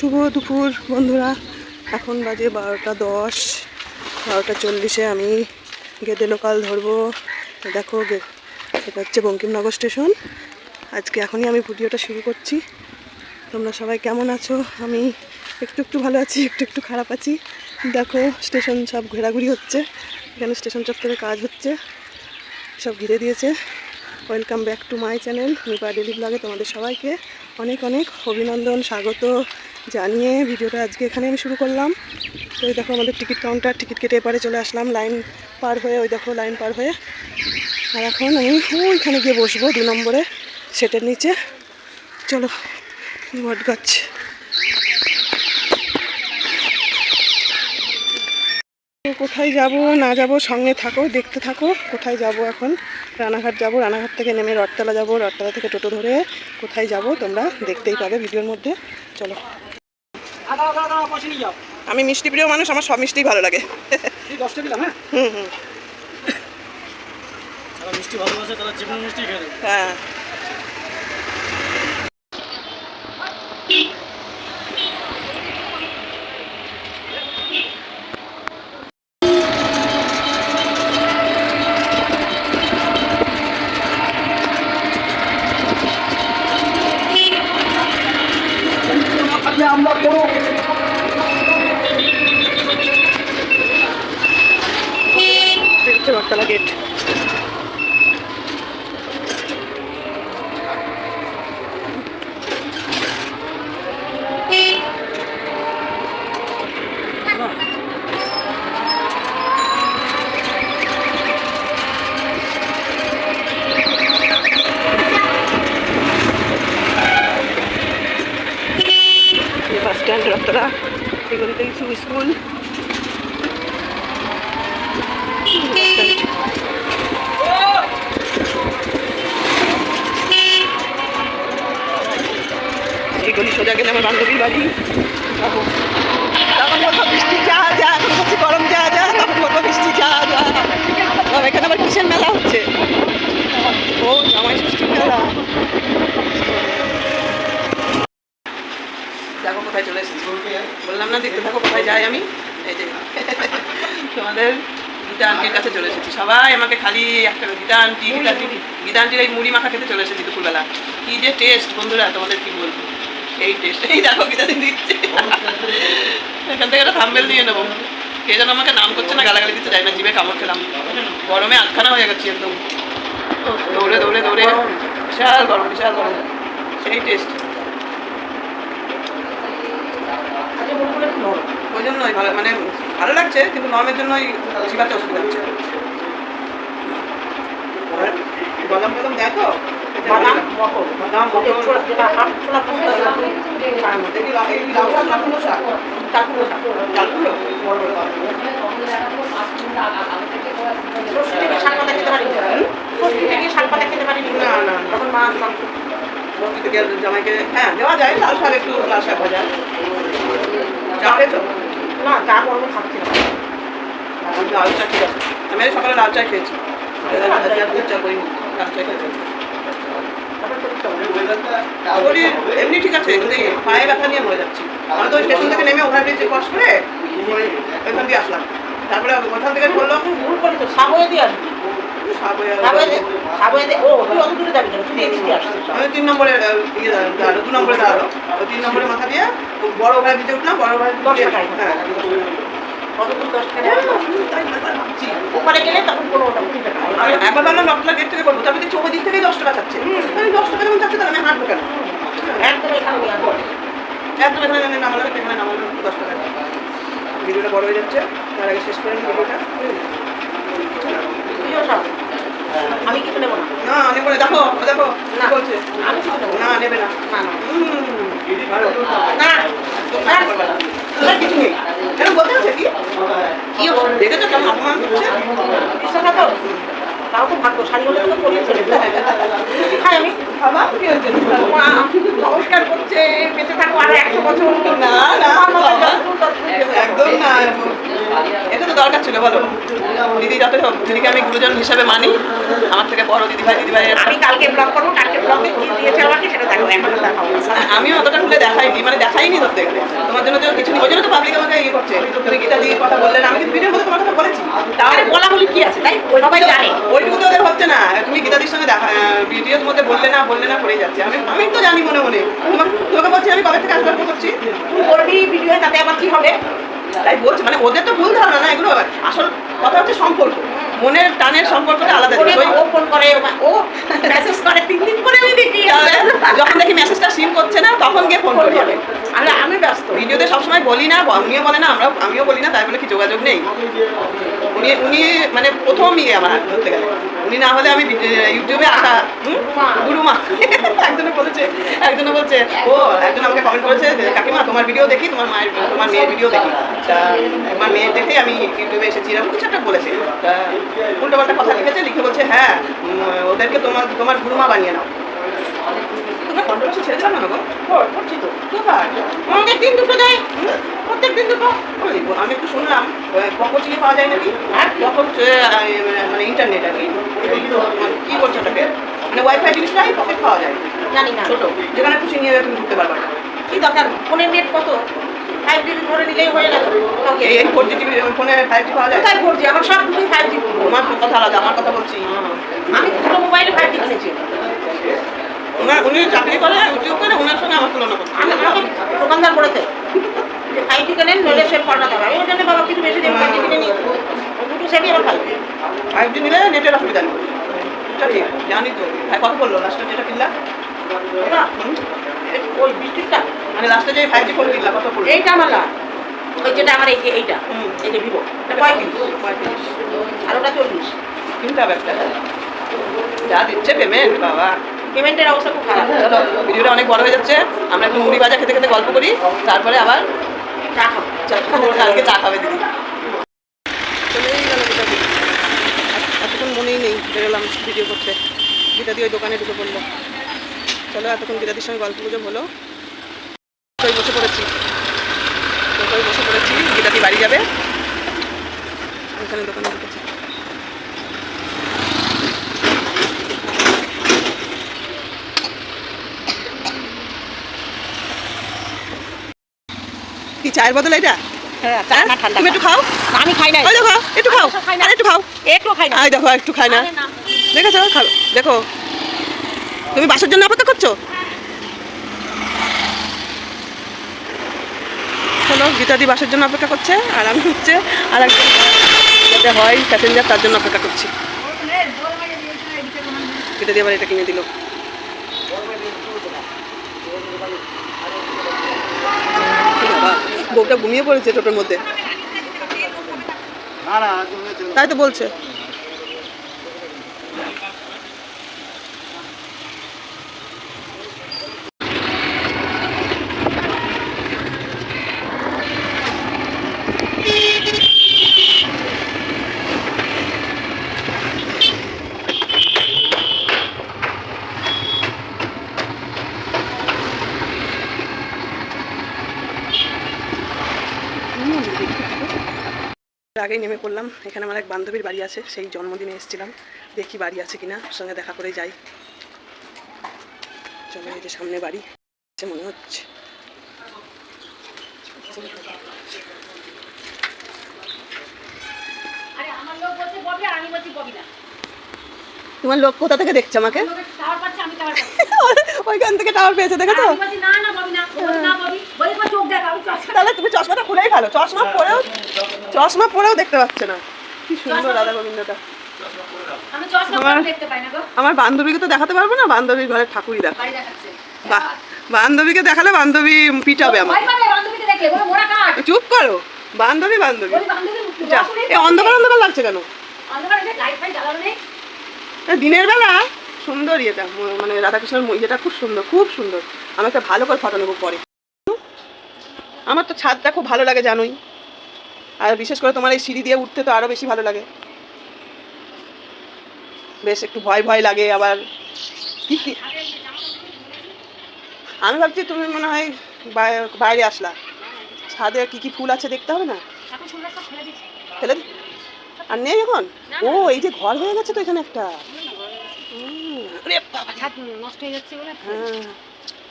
শুভ দুপুর, বন্ধুরা। এখন বাজে বারোটা দশ, বারোটা চল্লিশে আমি গেদে লোকাল ধরবো। দেখো এটা হচ্ছে বঙ্কিমনগর স্টেশন। আজকে এখনই আমি ভিডিওটা শুরু করছি। তোমরা সবাই কেমন আছো? আমি একটু একটু ভালো আছি, একটু একটু খারাপ আছি। দেখো, স্টেশন সব ঘোরাঘুরি হচ্ছে। এখানে স্টেশন চত্বরে কাজ হচ্ছে। সব ঘিরে দিয়েছে। Welcome back to my channel Nipa daily ব্লগে তোমাদের সবাইকে অনেক অনেক অভিনন্দন, স্বাগত। জানিয়ে ভিডিওটা আজকে এখানে আমি শুরু করলাম। তো এই দেখো আমাদের টিকিট কাউন্টার, টিকিট কেটে এপারে চলে আসলাম, লাইন পার হয়ে, ওই দেখো লাইন পার হয়ে। আর এখন আমি ওইখানে গিয়ে বসবো দু নম্বরে, সেটের নিচে। চলো, বট গাছ। কোথায় যাব, না যাব, সঙ্গে থাকো, দেখতে থাকো, কোথায় যাব এখন? রানাঘাট যাব, রানাঘাট থেকে নেমে রথতলা যাব, রথতলা থেকে টোটো ধরে কোথায় যাব তোমরা দেখতেই পাবে ভিডিওর মধ্যে। চলো। আমি মিষ্টি প্রিয় মানুষ আমার সব মিষ্টি ভালো লাগে। হ্যাঁ? হুম হুম। মিষ্টি ভালোবাসে তারা যে কোনো মিষ্টি খেয়ে হ্যাঁ আমরা করো এটা হচ্ছে রথতলা গেট বাস রথতলা এগুলিতে কিছু স্কুল বাস সোজা গেলে আমার বান্ধবীর বাড়ি। তখন বলব বৃষ্টি যা যা এখন বলছি গরম যা যা তখন বলব বৃষ্টি যা যা এখানে আবার কিসের মেলা হচ্ছে ও জামাই ষষ্ঠীর মেলা দেখো কোথায় চলে এসেছি? বললাম না দেখতে থাকো কোথায় যাই আমি। এই যে তোমাদের গীতা আন্টির কাছে চলে এসেছি। সবাই আমাকে খালি একটা গীতা আন্টি গীতা আন্টি গীতা আন্টির এই মুড়ি মাখা খেতে চলে এসেছি দুপুরবেলা। কি যে টেস্ট বন্ধুরা তোমাদের কি বলব? এই টেস্ট এই দেখো গীতা দিন দিচ্ছে। এখান থেকে একটা থাম্বেল দিয়ে নেব। কে যেন আমাকে নাম করছে না গালাগালি দিতে যায় না জিভে কামড় খেলাম। গরমে আটখানা হয়ে গেছি একদম। দৌড়ে দৌড়ে দৌড়ে। বিশাল গরম বিশাল গরম। সেই টেস্ট ওই জন্যই ভালো মানে ভালো লাগছে কিন্তু নরমের জন্যই চিবাতে অসুবিধা হচ্ছে। বাদাম বাদাম দেখো বাদাম? বাদাম মটর? বড় বড় না, না, তখন মাছ, মাংস। জামাইকে হ্যাঁ দেওয়া যায় লাল শাক একটু লাল শাক ভাজা চা খেয়েছো না চা করব খাচ্ছি না। লাল চা ঠিক আছে আমি সকালে লাল চা খেয়েছি। দুধ চা করিনি লাল চা খেয়েছি এমনি ঠিক আছে কিন্তু পায়ে ব্যথা নিয়ে মরে যাচ্ছি। আমি তো স্টেশন থেকে নেমে ওভারব্রিজে ক্রস করে ওইখান দিয়ে আসলাম। তারপরে ওখান থেকে বলল ভুল করি তো? সাবয়ে দিয়ে আসবি সাবয়ে দিয়ে ও তুই অত দূরে যাবি কেন? তুই এদিকে আসছিস। আমি তিন নম্বরে ইয়ে দাঁড়াল দু নম্বরে দাঁড়াল তিন নম্বরে মাথা দিয়ে বড় উঠলাম বড় দশ টাকায়। হ্যাঁ। ভাবছি ওখানে গেলে তখন কোনো ওটা কুড়ি টাকা আমি একবার ভাবলাম গেট থেকে করব তারপরে দেখছি ওই দিক দশ টাকা চাচ্ছে আমি দশ টাকা যখন চাচ্ছে তাহলে আমি হাঁটবো কেন? একদম এখানে একদম এখানে নামালাম এখানে নামালাম দশ টাকা ভিডিওটা বড় হয়ে যাচ্ছে তার আগে শেষ করে ভিডিওটা আমি কিছু নেব না। না নেব না। দেখো দেখো না। বলছে? আমি কিছু নেব না। নেবে না। না না। না। না, কিছু নেই। কেন বলতে আছে কি? অসুবিধা? দেখেছ কেমন অপমান করছে। বিশ্বাস তো তাও তো ভাগ্য শাড়ি হলে তো পরে ছেড়ে খাই আমি বাবা কি হয়েছে মা নমস্কার করছে বেঁচে থাকো আর একশো বছর না না। যত যেতে। একদম না। এটা তো দরকার ছিল বলো। দিদি হোক দিদিকে আমি গুরুজন হিসেবে মানি। আমার থেকে বড় দিদি ভাই দিদি ভাই আমি কালকে ব্লগ করব কালকে ব্লগে কি দিয়েছে আমাকে সেটা দেখো এখন দেখাবো আমিও অতটা খুলে দেখাইনি মানে দেখাইনি ধরতে গেলে তোমার জন্য তো কিছু নেই ওই জন্য তো পাবলিক আমাকে ইয়ে করছে। তুমি গীতা দিয়ে কথা বললে না আমি কিন্তু ভিডিওর মধ্যে তোমার কথা বলেছি। তাহলে বলা বলি কি আছে তাই? সবাই জানে। ওইটুকু তো ওদের হচ্ছে না। তুমি গীতাদির সঙ্গে দেখা ভিডিওর মধ্যে বললে না বললে না করে যাচ্ছে। আমি আমি তো জানি মনে মনে। তোমাকে বলছি, আমি কবে থেকে আসবার করছি? তুই করবি ভিডিও তাতে আবার কি হবে? তাই বলছি মানে ওদের তো ভুল ধারণা না এগুলো। আসল কথা হচ্ছে সম্পর্ক। মনের টানের সম্পর্কটা আলাদা ও ফোন করে ও মেসেজ করে তিন দিন করে আমি দেখি। যখন দেখি মেসেজটা সিম করছে না তখন গিয়ে ফোন করে। আমরা আমি আমি ব্যস্ত। ভিডিওতে সবসময় বলি না আমিও বলে না আমরা আমিও বলি না তাই বলে কি যোগাযোগ নেই। উনি উনি মানে প্রথম ইয়ে আমার ধরতে গেলে। উনি না হলে আমি ইউটিউবে আঁকা হুম? গুরুমা। একজনে বলেছে একজনে বলছে ও একজন আমাকে কমেন্ট করেছে যে, কাকিমা তোমার ভিডিও দেখি তোমার মায়ের তোমার মেয়ের ভিডিও দেখি। তা আমার মেয়ের দেখে আমি ইউটিউবে এসেছি এরকম কিছু একটা বলেছে। তা উল্টো পাল্টা কথা লিখেছে লিখে বলছে হ্যাঁ ওদেরকে তোমার তোমার গুরুমা বানিয়ে নাও। তোমরা কন্ট্রোভার্সি না গো। কর- করছি তো। দিন দুটো দেয় প্রত্যেক দিন দুটো। আমি একটু শুনলাম পকো চিনি পাওয়া যায় নাকি? আর পকো মানে ইন্টারনেট আর কি। তো, মানে ওটাকে? মানে ওয়াইফাই জিনিসটাই পকেট পাওয়া যায়। জানি না। ছোট যেখানে খুশি নিয়ে তুমি ঢুকতে পারবে কি দরকার? ফোনের নেট কত? ফাইভ জি ধরে নিলেই হয়ে গেল। এই ফোর জি টিভি ফোনে ফাইভ জি পাওয়া যায়? কোথায় ফোর জি আমার সব দুটোই ফাইভ জি তোমার কথা আলাদা আমার কথা বলছি। আমি দুটো মোবাইলে ফাইভ জি কিনেছি। ওনার উনি চাকরি করে ইউটিউব করে ওনার সঙ্গে আমার তুলনা করছি। আমি আমাকে দোকানদার যে ফাইভ জি কেনেন নইলে সেভ করাতে হবে ওই জন্য বাবা কিছু বেশি দেবো ফাইভ জি কিনে নিই দুটো সেভই আমার ফাইভ জি নিলে নেটের অসুবিধা নেই। জানি তো। ভাই কত বলল লাস্টে যেটা কিনলা? এটা ওই বৃষ্টিটা মানে লাস্টে যে ফাইভ জি ফোন কিনলা কত পড়ল? এইটা আমার না। ওই যেটা আমার এই যে এইটা। এই যে ভিভো পঁয়ত্রিশ। পঁয়ত্রিশ। আর ওটা চল্লিশ। কিনতে হবে একটা। যা দিচ্ছে পেমেন্ট বাবা। পেমেন্টের অবস্থা খুব খারাপ। ভিডিওটা অনেক বড় হয়ে যাচ্ছে। আমরা একটু মুড়ি ভাজা খেতে খেতে গল্প করি। তারপরে আবার চা চা- খাবে দিদি। চলেই এতক্ষণ মনেই নেই, বেরোলাম ভিডিও করতে। গীতা দি ওই দোকানে ঢুকে পড়ল। চলো, এতক্ষণ গীতাদির সঙ্গে গল্প গুজব হলো। ওই বসে পড়েছি। ওই বসে পড়েছি। গীতাদি বাড়ি যাবে। ওখানে দোকানে ঢুকেছি। কি চায়ের বদল এটা? হ্যাঁ হ্যাঁ? না ঠান্ডা তুমি একটু খাও। আমি খাই না ওই দেখো একটু খাও। খাই না। একটু খাও। একটু খাই না দেখো একটু খাই না। দেখেছ? খাও। দেখো। তুমি বাসের জন্য অপেক্ষা করছ? চলো গীতাদি বাসের জন্য অপেক্ষা করছে আর আমি হচ্ছে আর একজন যাতে হয় প্যাসেঞ্জার তার জন্য অপেক্ষা করছি। গীতাদি আবার এটা কিনে দিল। বাবা, বউটা ঘুমিয়ে পড়েছে টোটোর মধ্যে। তাই তো বলছে আগেই নেমে পড়লাম। এখানে আমার এক বান্ধবীর বাড়ি আছে, সেই জন্মদিনে এসেছিলাম। দেখি বাড়ি আছে কিনা ওর সঙ্গে দেখা করে যাই। চলো, এই যে সামনে বাড়ি মনে হচ্ছে। আরে আমার লোক বলছে ববি আর আমি বলছি ববি না। তোমার লোক কোথা থেকে দেখছে আমাকে? ওইখান থেকে টাওয়ার পেয়েছে দেখ চশমা তাহলে তুমি চশমাটা খুলেই ভালো চশমা পরেও চশমা পরেও দেখতে পাচ্ছে না। কি সুন্দর রাধা গোবিন্দটা। আমার- বান্ধবীকে তো দেখাতে পারব না বান্ধবীর ঘরের ঠাকুরই দেখ বাহ বান্ধবীকে দেখালে বান্ধবী পিটাবে আমার চুপ করো বান্ধবী বান্ধবী। যা এ অন্ধকার অন্ধকার লাগছে কেন? অন্ধকারে লাইট ফাইট জ্বালানো নেই। এ দিনের বেলা সুন্দর ইয়েটা মানে রাধাকৃষ্ণের ইয়েটা খুব সুন্দর খুব সুন্দর। আমি একটা ভালো করে ফটো নেব পরে। আমার তো ছাদটা খুব ভালো লাগে জানোই। আর বিশেষ করে তোমার এই সিঁড়ি দিয়ে উঠতে তো আরও বেশি ভালো লাগে। বেশ একটু ভয় ভয় লাগে আবার। কি কি? আমি ভাবছি তুমি মনে হয় বাইরে আসলা। ছাদে কি কি ফুল আছে দেখতে হবে না? ফেলে দিচ্ছি। আর নেই এখন? ও এই যে ঘর হয়ে গেছে তো এখানে একটা। ছাদ নষ্ট হয়ে হ্যাঁ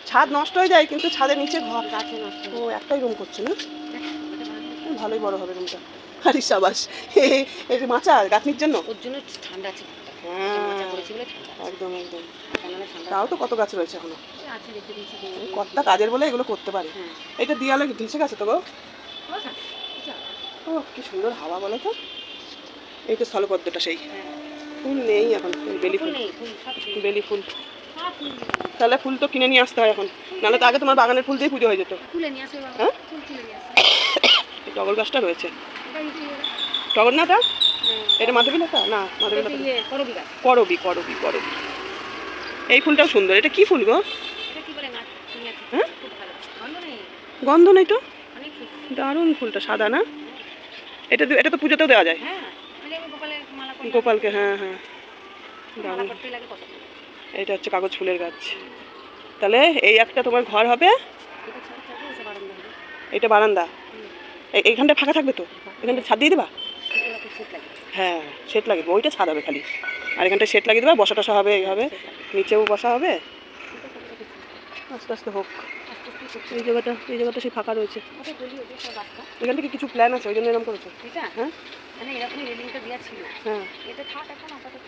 ছাদ নষ্ট হয়ে যায় কিন্তু ছাদের নিচে ঘর। ও একটাই রুম করছে না? ভালোই বড় হবে রুমটা আরে সাবাস এই মাচা গাছনির জন্য? ওর জন্য ঠান্ডা আছে। হ্যাঁ একদম একদম। তাও তো কত গাছ রয়েছে এখনও? কতটা কাজের বলে এগুলো করতে পারে। হ্যাঁ। এটা দিয়ালে ভেসে গেছে তো গো? ও কি সুন্দর হাওয়া বলো তো। এই তো স্থলপদ্মটা সেই। হ্যাঁ। ফুল নেই এখন বেলি ফুল। বেলি ফুল। তাহলে ফুল তো কিনে নিয়ে আসতে হয় এখন। নাহলে তো আগে তোমার বাগানের ফুল দিয়ে পুজো হয়ে যেত। হ্যাঁ? টগর গাছটা রয়েছে। টগর না এটা? এটা মাধবী লতা না মাধবী লতা ইয়ে করবি করবি করবি এই ফুলটাও সুন্দর। এটা কি ফুল গো? হ্যাঁ? গন্ধ নেই? তো? দারুণ ফুলটা সাদা না? এটা তো- এটা তো পুজোতেও দেওয়া যায় হ্যাঁ মানে আমি গোপালের মালা করে গোপালকে হ্যাঁ হ্যাঁ। দারুণ। এটা হচ্ছে কাগজ ফুলের গাছ। তাহলে এই একটা তোমার ঘর হবে। এটা বারান্দা। এইখানটা ফাঁকা থাকবে তো? এখানটা ছাদ দিয়ে দেবা? হ্যাঁ সেট লাগিয়ে দেবো। ওইটা ছাদ হবে খালি। আর এখানটা সেট লাগিয়ে দেবা বসা টসা হবে এই হবে। নিচেও বসা হবে। আস্তে আস্তে হোক। এই জায়গাটা এই জায়গাটা সেই ফাঁকা রয়েছে। এখান থেকে কিছু প্ল্যান আছে ওই জন্য এরকম করেছে। হ্যাঁ? মানে এরকম রেলিংটা দেওয়া ছিল। হ্যাঁ এটা থাক এখন আপাতত।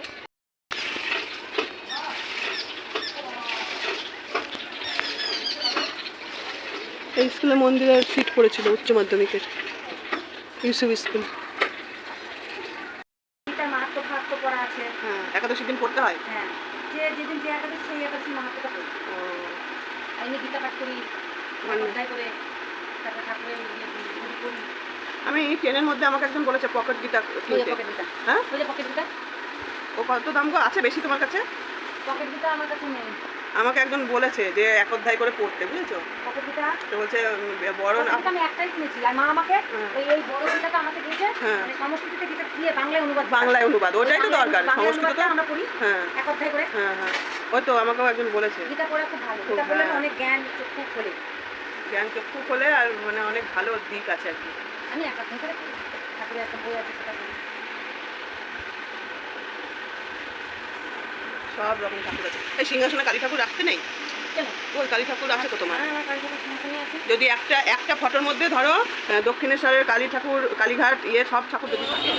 এই স্কুলে মন্দিরের সিট পড়েছিল উচ্চ মাধ্যমিকের ইউসুফ স্কুল। হ্যাঁ একাদশী দিন পড়তে হয়? হ্যাঁ যে যেদিন যে একাদশী সেই একাদশী মাহাত্মটা এমনি গীতা পাঠ করি মানে- অধ্যায় করে তারপরে ঠাকুরের ইয়ে করি। আমি ট্রেনের মধ্যে আমাকে একজন বলেছে পকেট গীতা হ্যাঁ? পকেট ও কত দাম গো? আছে বেশি তোমার কাছে? পকেট গীতা আমার কাছে নেই। আমাকে একজন বলেছে যে এক অধ্যায় করে পড়তে বুঝেছ? পকেট তো বলছে বড় না। আমি একটাই কিনেছি। মা আমাকে হ্যাঁ। এই বড় গীতাটা আমাকে দিয়েছে হ্যাঁ। মানে সংস্কৃতিতে গীতা দিয়ে বাংলায় অনুবাদ বাংলায় অনুবাদ ওটাই তো দরকার সংস্কৃত তো। আমরা পড়ি হ্যাঁ। এক অধ্যায় করে। হ্যাঁ হ্যাঁ। ওই তো আমাকেও একজন বলেছে। গীতা পড়া খুব ভালো। খুব পড়লে। অনেক জ্ঞান চক্ষু খোলে। জ্ঞান চক্ষু খোলে আর মানে অনেক ভালো দিক আছে আর কি। আমি এক করে পড়ি। ঠাকুরের একটা বই আছে সেটা সব রকম ঠাকুর আছে। এই সিংহাসনে কালী ঠাকুর রাখতে নেই? ওই কালী ঠাকুর আছে তো তোমার? যদি একটা একটা ফটোর মধ্যে ধরো দক্ষিণেশ্বরের কালী ঠাকুর কালীঘাট ইয়ে সব ঠাকুর যদি থাকে।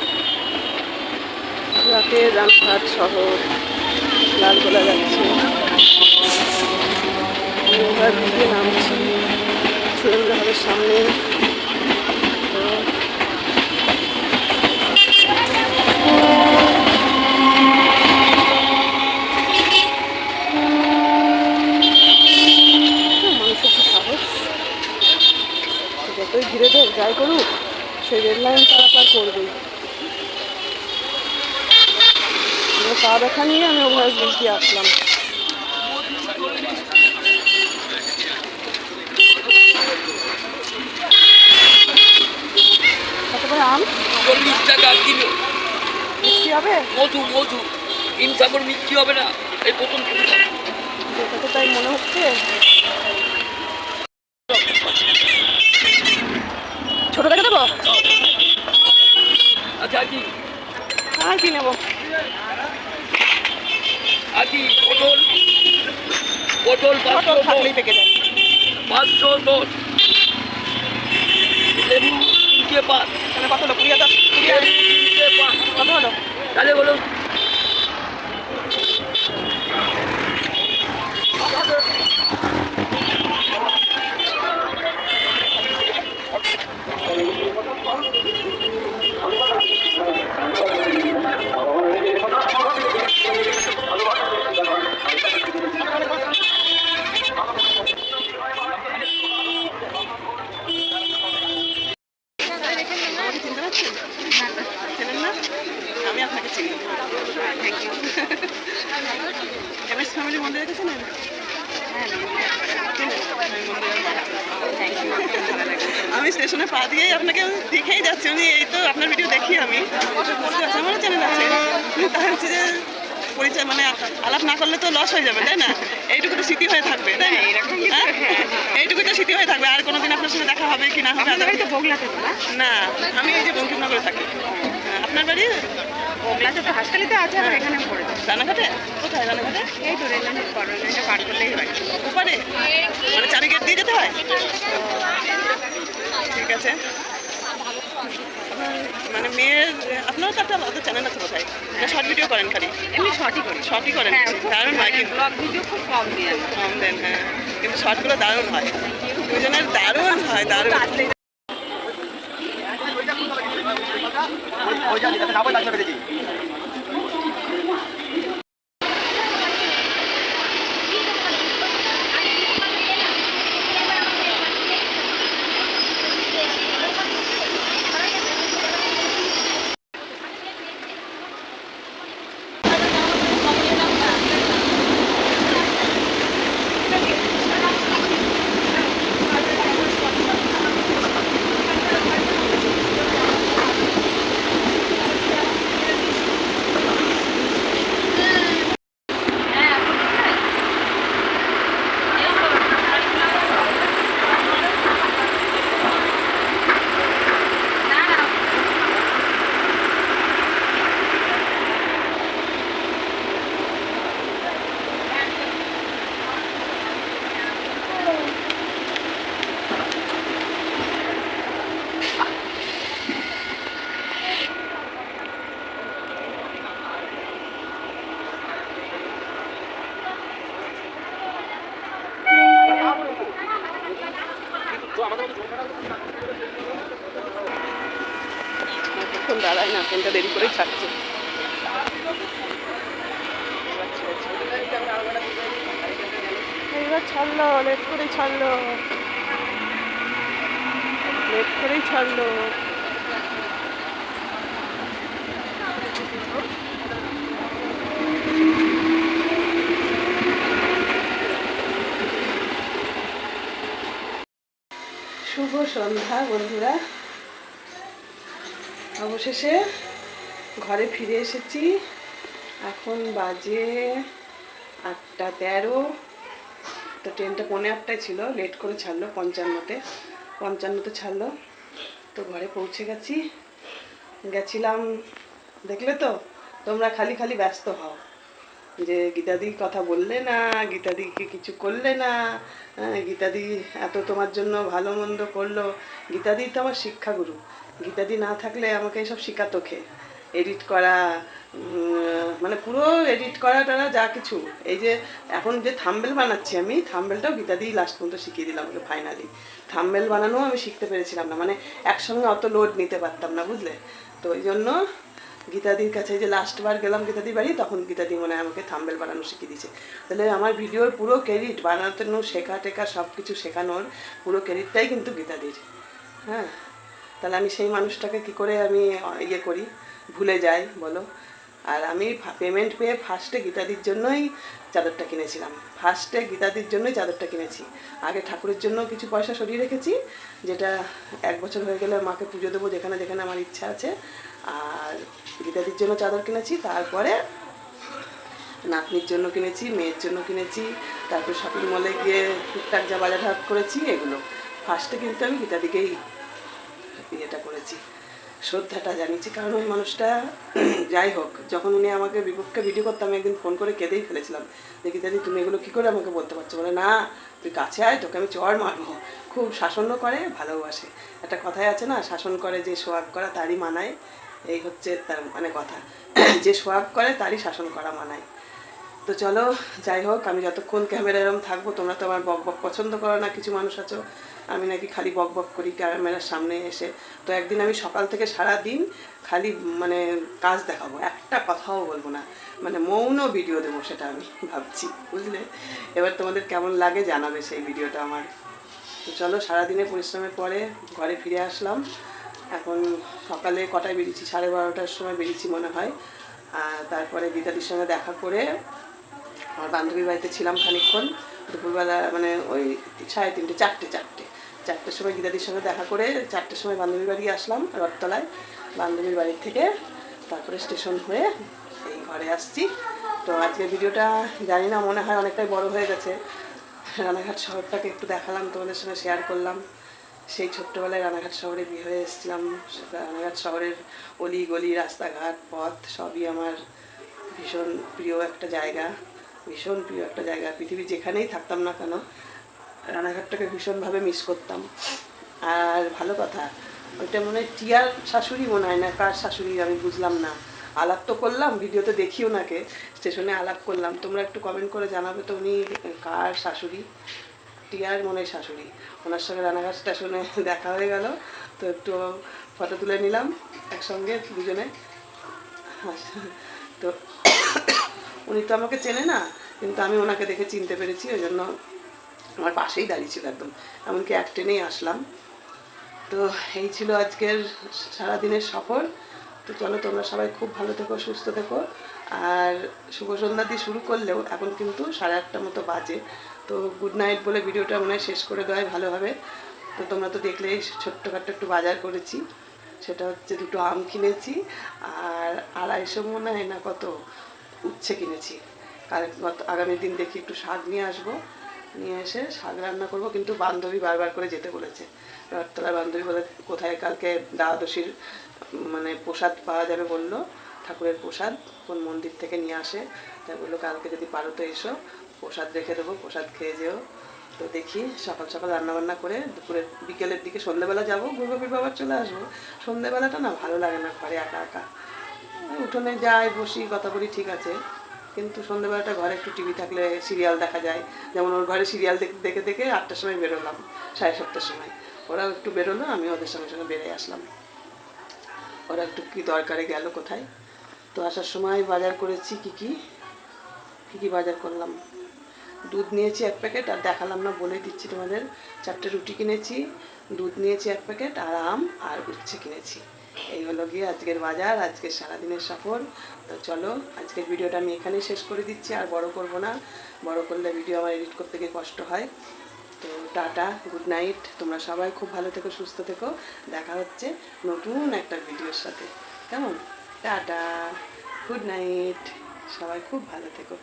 রাতের রামঘাট শহর লালগোলা যাচ্ছে। নামছি। সুরেন্দ্রঘরের সামনে তো মানুষের কি সাহস ঘিরে যাই করুক। সেই রেড লাইন তারা পার করবেই। পা ব্যথা নিয়ে আমি ওভার ব্রিজ দিয়ে আসলাম। কত করে আম? চল্লিশ টাকা কিলো। মিষ্টি হবে? মধু মধু। হিমসাগর মিষ্টি হবে না এই প্রথম। দেখে তো তাই মনে হচ্ছে ছোট দেখে দেবো আচ্ছা কি আর কি নেব আদি পটল পটল পাঁচশো থাকলেই থেকে যায়। পাঁচশো লেবু তিনটে পাঁচ তাহলে কত হলো কুড়ি হাজার কুড়ি হাজার। কত হলো? তাহলে বলো আমাকে চিনতে পারছেন চেনেন না আমি আপনাকে চিনি থ্যাংক ইউ এমএস ফ্যামিলি মন্দির দেখেছেন আমি স্টেশনে পা দিয়েই আপনাকে দেখেই যাচ্ছি আমি এই তো আপনার ভিডিও দেখি আমি বলতে আছে আমারও চ্যানেল আছে তার হচ্ছে যে পরিচয় মানে আলাপ না করলে তো লস হয়ে যাবে তাই না এইটুকু তো স্মৃতি হয়ে থাকবে তাই এরকম এইটুকু তো স্মৃতি হয়ে থাকবে আর কোনোদিন আপনার সাথে দেখা হবে কি না হবে না? আমি এই যে বঙ্কিমনগরে থাকি। হ্যাঁ, আপনার বাড়ি? ওগুলা তো হাসপাতালিতে আছে আর এখানে পড়েছে রানাঘাটে? কোথায় রানাঘাটে? এই তো রেললাইনের পর রেললাইনটা পার করলেই বাড়ি ওপারে? মানে চাবি গেট দিয়ে যেতে হয়? ঠিক আছে। মানে মেয়ের আপনারও তো একটা আলাদা চ্যানেল আছে কোথায় শর্ট ভিডিও করেন খালি। এমনি শর্টই করি। শর্টই করেন। হ্যাঁ দারুণ হয় কিন্তু। ব্লগ ভিডিও খুব কম দেন কম দেন হ্যাঁ। কিন্তু শর্টগুলো দারুণ হয়। দুজনের দারুণ হয় দারুণ। ওই জানি তাতে না বলে তাই পেরেছি এখন দাঁড়ায় না ট্রেনটা দেরি করেই ছাড়ছে এবার ছাড়লো লেট করেই ছাড়লো লেট করেই ছাড়লো শুভ সন্ধ্যা, বন্ধুরা। অবশেষে ঘরে ফিরে এসেছি। এখন বাজে আটটা তেরো। তো ট্রেনটা পৌনে আটটায় ছিল, লেট করে ছাড়লো পঞ্চান্নতে। পঞ্চান্নতে ছাড়লো, তো ঘরে পৌঁছে গেছি। গেছিলাম, দেখলে তো? তোমরা খালি খালি ব্যস্ত হও। যে গীতাদির কথা বললে না গীতাদিকে কিছু করলে না হ্যাঁ, গীতাদি এত তোমার জন্য ভালো মন্দ করল। গীতাদি তো আমার শিক্ষাগুরু। গীতাদি না থাকলে আমাকে এসব শেখাতো খে এডিট করা মানে পুরো এডিট করা টরা যা কিছু। এই যে এখন যে থাম্বেল বানাচ্ছি আমি থাম্বেলটাও গীতাদিই লাস্ট পর্যন্ত শিখিয়ে দিলাম আমাকে ফাইনালি থাম্বেল বানানো আমি শিখতে পেরেছিলাম না মানে একসঙ্গে অত লোড নিতে পারতাম না বুঝলে? তো ওই জন্য গীতাদির কাছে যে লাস্টবার গেলাম গীতাদি বাড়ি, তখন গীতাদি মনে হয় আমাকে থাম্বেল বানানো শিখিয়ে দিয়েছে। তাহলে আমার ভিডিওর পুরো ক্রেডিট বানানো, শেখা টেখা সব কিছু শেখানোর পুরো ক্রেডিটটাই কিন্তু গীতাদির। হ্যাঁ? তাহলে আমি সেই মানুষটাকে কি করে আমি ইয়ে করি? ভুলে যাই, বলো? আর আমি পেমেন্ট পেয়ে ফার্স্টে গীতাদির জন্যই চাদরটা কিনেছিলাম। ফার্স্টে গীতাদির জন্যই চাদরটা কিনেছি। আগে ঠাকুরের জন্য কিছু পয়সা সরিয়ে রেখেছি, যেটা এক বছর হয়ে গেলে মাকে পুজো দেবো যেখানে যেখানে আমার ইচ্ছা আছে। আর গীতাদির জন্য চাদর কিনেছি, তারপরে নাতনির জন্য কিনেছি, মেয়ের জন্য কিনেছি, তারপর শপিং মলে গিয়ে টুকটাক যা বাজার হাট করেছি, এগুলো। ফার্স্টে কিন্তু আমি গীতাদিকেই ইয়েটা করেছি। শ্রদ্ধাটা জানিয়েছি, কারণ ওই মানুষটা, যাই হোক, যখন উনি আমাকে বিপক্ষে ভিডিও করতাম আমি একদিন ফোন করে কেঁদেই ফেলেছিলাম। যে গীতাদি তুমি এগুলো কী করে আমাকে বলতে পারছ? বলে, না, তুই কাছে আয়, তোকে আমি চড় মারবো। খুব শাসনও করে, ভালোবাসে। একটা কথাই আছে না, শাসন করে যে সোয়াগ করা, তারই মানায়। এই হচ্ছে তার মানে কথা। যে সোয়াগ করে, তারই শাসন করা মানায়। তো চলো, যাই হোক, আমি যতক্ষণ ক্যামেরা এরম থাকব, তোমরা তো আমার বক বক পছন্দ করো না, কিছু মানুষ আছো, আমি নাকি খালি বক বক করি ক্যামেরার সামনে এসে। তো একদিন আমি সকাল থেকে সারা দিন খালি মানে কাজ দেখাবো, একটা কথাও বলব না। মানে মৌন ভিডিও দেবো সেটা আমি ভাবছি, বুঝলে? এবার তোমাদের কেমন লাগে জানাবে সেই ভিডিওটা আমার। তো চলো, সারাদিনের পরিশ্রমের পরে ঘরে ফিরে আসলাম। সকালে কটায় বেরিয়েছি? সাড়ে বারোটার সময় বেরিয়েছি মনে হয়। আর তারপরে গীতাদির সঙ্গে দেখা করে আমার বান্ধবীর বাড়িতে ছিলাম খানিকক্ষণ। দুপুরবেলা মানে ওই সাড়ে তিনটে, চারটে চারটে। চারটের সময় গীতাদির সঙ্গে দেখা করে চারটের সময় বান্ধবীর বাড়ি আসলাম রথতলায়। বান্ধবীর বাড়ির থেকে তারপরে স্টেশন হয়ে এই ঘরে আসছি। তো আজকের ভিডিওটা জানি না, মনে হয় অনেকটাই বড় হয়ে গেছে। রানাঘাট শহরটাকে একটু দেখালাম, তোমাদের সঙ্গে শেয়ার করলাম। সেই ছোট্টবেলায় রানাঘাট শহরে বিয়ে হয়ে এসেছিলাম। রানাঘাট শহরের অলি গলি, রাস্তাঘাট, পথ সবই আমার ভীষণ প্রিয় একটা জায়গা। ভীষণ প্রিয় একটা জায়গা। পৃথিবী যেখানেই থাকতাম না কেন, রানাঘাটটাকে ভীষণভাবে মিস করতাম। আর ভালো কথা, ওইটা মনে হয় টিয়ার শাশুড়ি মনে হয় না, কার শাশুড়ি আমি বুঝলাম না। আলাপ তো করলাম ভিডিওতে দেখি ওনাকে স্টেশনে আলাপ করলাম। তোমরা একটু কমেন্ট করে জানাবে তো উনি কার শাশুড়ি। টিয়ার মনে শাশুড়ি। ওনার সঙ্গে রানাঘাট স্টেশনে দেখা হয়ে গেল। তো একটু ফটো তুলে নিলাম একসঙ্গে দুজনে। তো উনি তো আমাকে চেনে না, কিন্তু আমি ওনাকে দেখে চিনতে পেরেছি, ওই জন্য আমার পাশেই দাঁড়িয়ে ছিল একদম। এমনকি এক ট্রেনেই আসলাম। তো এই ছিল আজকের সারাদিনের সফর। তো চলো তোমরা সবাই খুব ভালো থেকো, সুস্থ থেকো। আর শুভ সন্ধ্যা দিয়ে শুরু করলেও এখন কিন্তু সাড়ে আটটা মতো বাজে। তো গুড নাইট বলে ভিডিওটা মনে শেষ করে দেওয়াই ভালো হবে। তো তোমরা তো দেখলেই ছোট্টখাট্ট একটু বাজার করেছি। সেটা হচ্ছে দুটো আম কিনেছি আর আড়াইশো মনে হয় না কত উচ্ছে কিনেছি। গত আগামী দিন দেখি একটু শাক নিয়ে আসব। নিয়ে এসে শাক রান্না করব, কিন্তু বান্ধবী বারবার করে যেতে বলেছে। রথতলার বান্ধবী বলে কোথায় কালকে দ্বাদশীর মানে প্রসাদ পাওয়া যাবে বলল, ঠাকুরের প্রসাদ, কোন মন্দির থেকে নিয়ে আসে। তাই বলল, কালকে যদি পারো তো এসো। প্রসাদ রেখে দেবো, প্রসাদ খেয়ে যেও। তো দেখি সকাল সকাল রান্না বান্না করে দুপুরের বিকেলের দিকে সন্ধ্যেবেলা যাব গুরুবাপির বাবার চলে আসব। সন্ধ্যেবেলাটা না ভালো লাগে না ঘরে একা একা। উঠোনে যাই, বসি, কথা বলি, ঠিক আছে। কিন্তু সন্ধ্যেবেলাটা ঘরে একটু টিভি থাকলে সিরিয়াল দেখা যায়। যেমন ওর ঘরে সিরিয়াল দেখে দেখে আটটার সময় বেরোলাম, সাড়ে সাতটার সময়। ওরাও একটু বেরোলো, আমি ওদের সঙ্গে সঙ্গে বেরিয়ে আসলাম। ওরা একটু কী দরকারে গেল কোথায়? তো আসার সময় বাজার করেছি কি কি? কি কি বাজার করলাম? দুধ নিয়েছি এক প্যাকেট, আর দেখালাম না বলে দিচ্ছি তোমাদের। চারটে রুটি কিনেছি, দুধ নিয়েছি এক প্যাকেট, আর আম আর উচ্ছে কিনেছি। এই হলো গিয়ে আজকের বাজার আজকের সারাদিনের সফর। তো চলো, আজকের ভিডিওটা আমি এখানেই শেষ করে দিচ্ছি, আর বড় করব না। বড় করলে ভিডিও আমার এডিট করতে গিয়ে কষ্ট হয়। তো টাটা, গুড নাইট। তোমরা সবাই খুব ভালো থেকো, সুস্থ থেকো। দেখা হচ্ছে নতুন একটা ভিডিওর সাথে। কেমন? Tata, good night. সবাই খুব ভালো থেকো।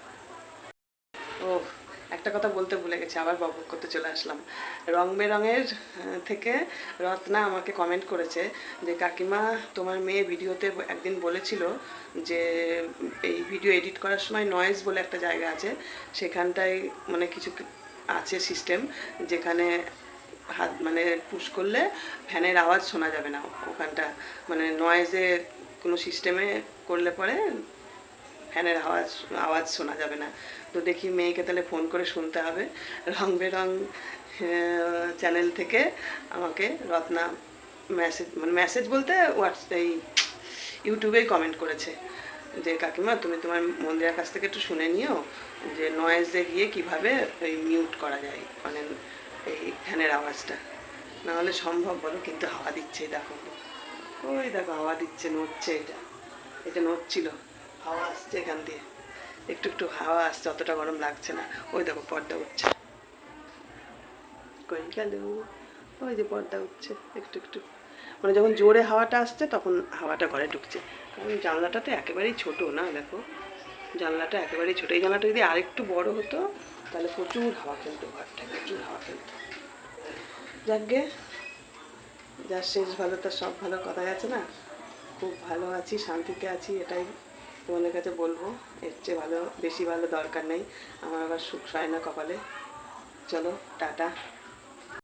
ও একটা কথা বলতে ভুলে গেছি, আবার বকবক করতে চলে আসলাম। রং বেরঙের থেকে রত্না আমাকে কমেন্ট করেছে যে, কাকিমা, তোমার মেয়ে ভিডিওতে একদিন বলেছিল যে, এই ভিডিও এডিট করার সময় নয়েজ বলে একটা জায়গা আছে, সেখানটায় মানে কিছু আছে সিস্টেম যেখানে হাত মানে পুশ করলে ফ্যানের আওয়াজ শোনা যাবে না। ওখানটা মানে নয়েজে কোনো সিস্টেমে করলে পরে ফ্যানের আওয়াজ আওয়াজ শোনা যাবে না। তো দেখি মেয়েকে তাহলে ফোন করে শুনতে হবে। রং বেরং চ্যানেল থেকে আমাকে রত্না মেসেজ মানে মেসেজ বলতে হোয়াটস এই ইউটিউবেই কমেন্ট করেছে যে, কাকিমা, তুমি তোমার মন্দিরের কাছ থেকে একটু শুনে নিও যে নয়েজে গিয়ে কীভাবে ওই মিউট করা যায় মানে এই ফ্যানের আওয়াজটা। না হলে সম্ভব বলো, কিন্তু হাওয়া দিচ্ছে এই দেখো। ওই দেখো, হাওয়া দিচ্ছে, নড়ছে এটা। এটা নড়ছিল, হাওয়া আসছে এখান দিয়ে। একটু একটু হাওয়া আসছে, অতটা গরম লাগছে না। ওই দেখো পর্দা উঠছে। কই গেল? ওই যে পর্দা উঠছে, একটু একটু। মানে যখন জোরে হাওয়াটা আসছে, তখন হাওয়াটা ঘরে ঢুকছে। কারণ জানলাটা তো একেবারেই ছোট না, দেখো। জানলাটা একেবারেই ছোট। এই জানলাটা যদি আরেকটু বড় হতো, তাহলে প্রচুর হাওয়া খেলতো ঘরটা প্রচুর হাওয়া খেলতো। যাকগে যার শেষ ভালো তার সব ভালো কথাই আছে না? খুব ভালো আছি, শান্তিতে আছি, এটাই। তোমাদের কাছে বলব, এর চেয়ে ভালো, বেশি ভালো দরকার নেই। আমার আবার সুখ হয় না কপালে। চলো, টাটা।